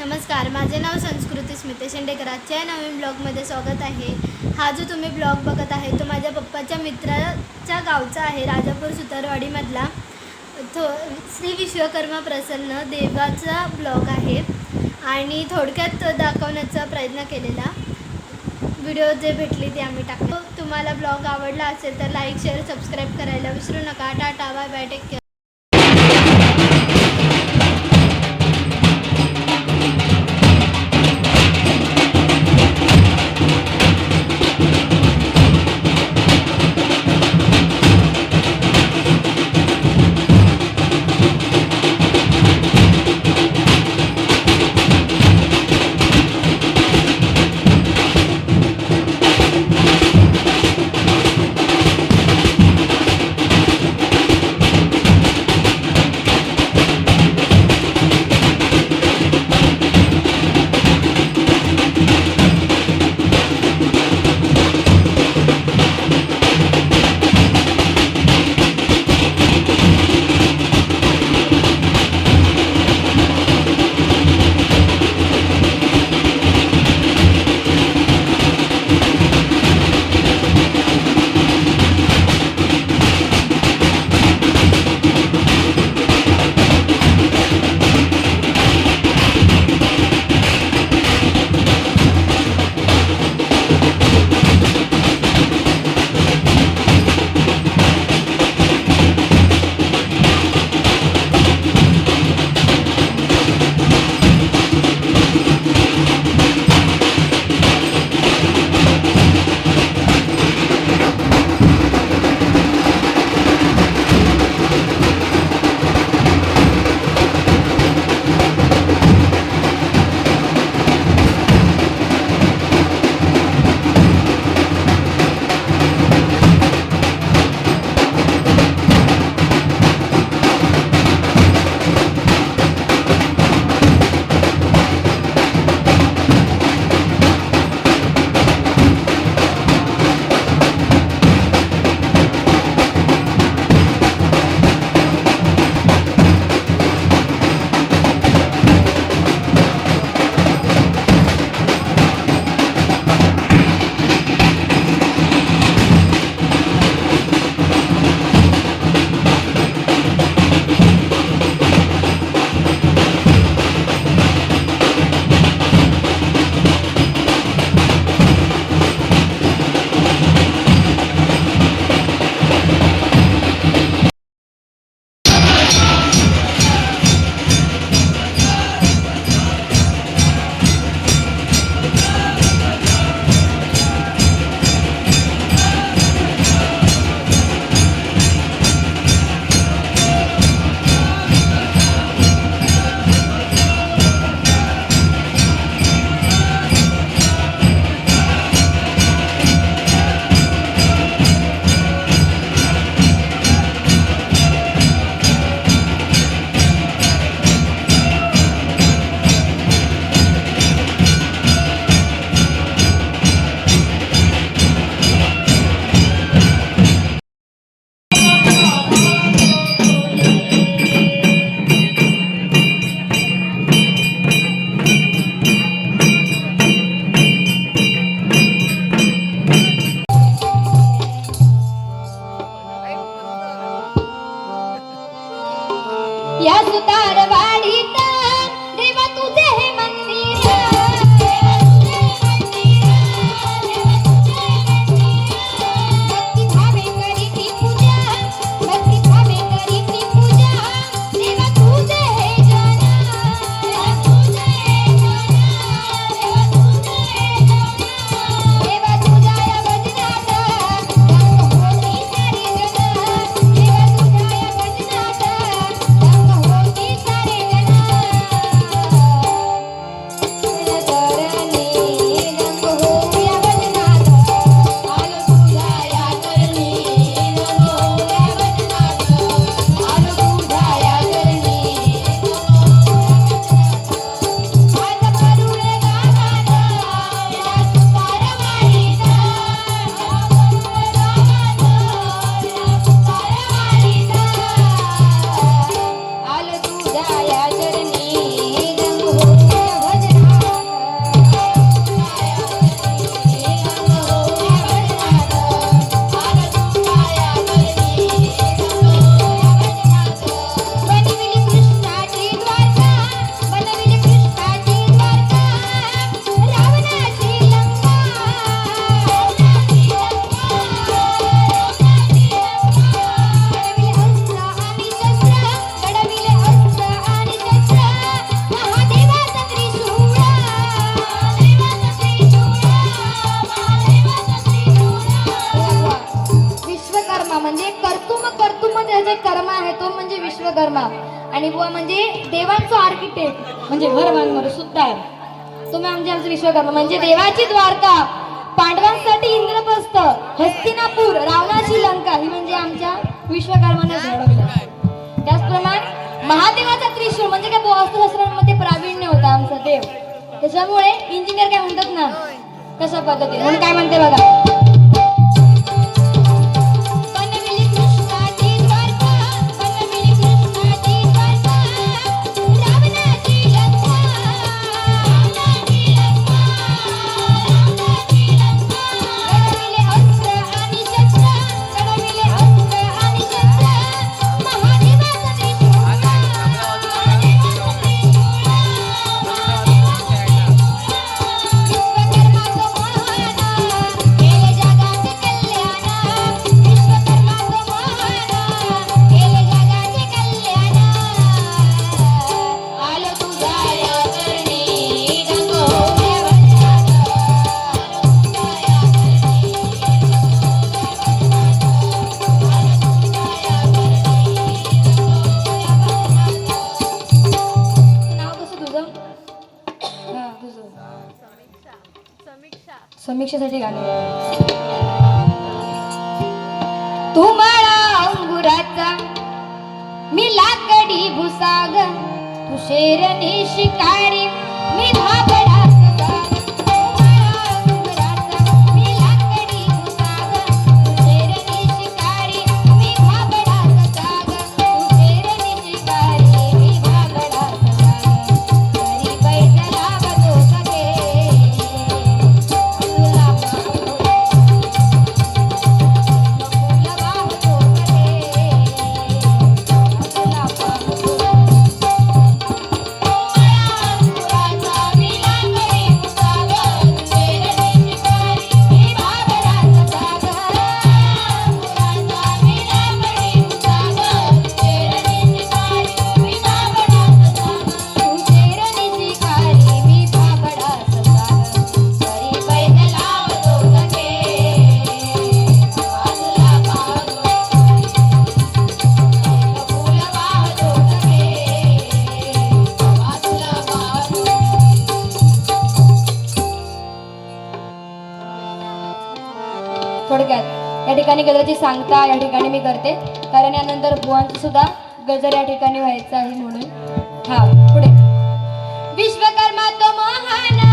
नमस्कार माझे नाव संस्कृती स्मिते शेंडेकर. आजच्या नवीन ब्लॉगमध्ये स्वागत आहे. हा जो तुम्ही ब्लॉग बघत आहे तो माझ्या पप्पाच्या मित्राच्या गावचा आहे राजापूर सुतारवाडीमधला. थो श्री विश्वकर्मा प्रसन्न देवाचा ब्लॉग आहे आणि थोडक्यात दाखवण्याचा प्रयत्न केलेला. व्हिडिओ जे भेटली ते आम्ही टाकतो. तुम्हाला ब्लॉग आवडला असेल तर लाईक शेअर सबस्क्राईब करायला विसरू नका. Tata bye bye take care Vishwakarma आणि बुवा म्हणजे देवांचं आर्किटेक्ट म्हणजे घर बांधणार सुद्धा तुम्ही म्हणजे आमचं विश्वकर्मा म्हणजे देवाची द्वारका पांडवांसाठी इंद्रप्रस्थ हस्तिनापूर रावणाची लंका ही म्हणजे आमच्या विश्वकर्माने घडवलं. त्याचप्रमाणे महादेवाचा त्रिशूळ म्हणजे काय वास्तुशास्त्रांमध्ये प्रावीण्य होता आमचा देव. त्याच्यामुळे इंजिनियर काय म्हणतात ना कशा पद्धतीने. म्हणून काय म्हणते बघा. समीक्षेसाठी गाणे. तुम्हाला अंगुराचा मी लाकडी भुसाग तू शेरणी शिकारी मी भाबडा या ठिकाणी गजराची सांगता या ठिकाणी मी करते. कारण यानंतर बुवांचं सुद्धा गजर या ठिकाणी व्हायचं आहे म्हणून. हा पुढे. विश्वकर्मा तो महान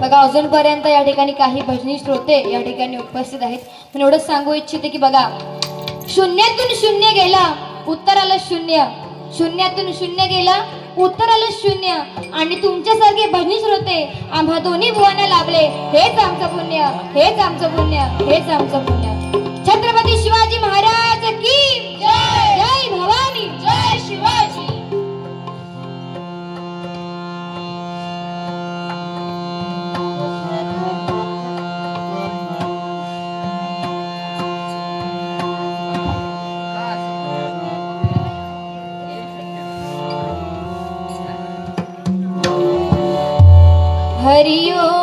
बघा अजूनपर्यंत या ठिकाणी काही भजनी श्रोते या ठिकाणी उपस्थित आहेत. पण एवढंच सांगू इच्छिते की बघा शून्यातून शून्य गेला उत्तराला शून्य. शून्यातून शून्य गेला उत्तराला शून्य. आणि तुमच्यासारखे भजनी श्रोते आम्हा दोन्ही भुवांना लाभले. हेच आमचं पुण्य हेच आमचं पुण्य हेच आमचं पुण्य. हरिओ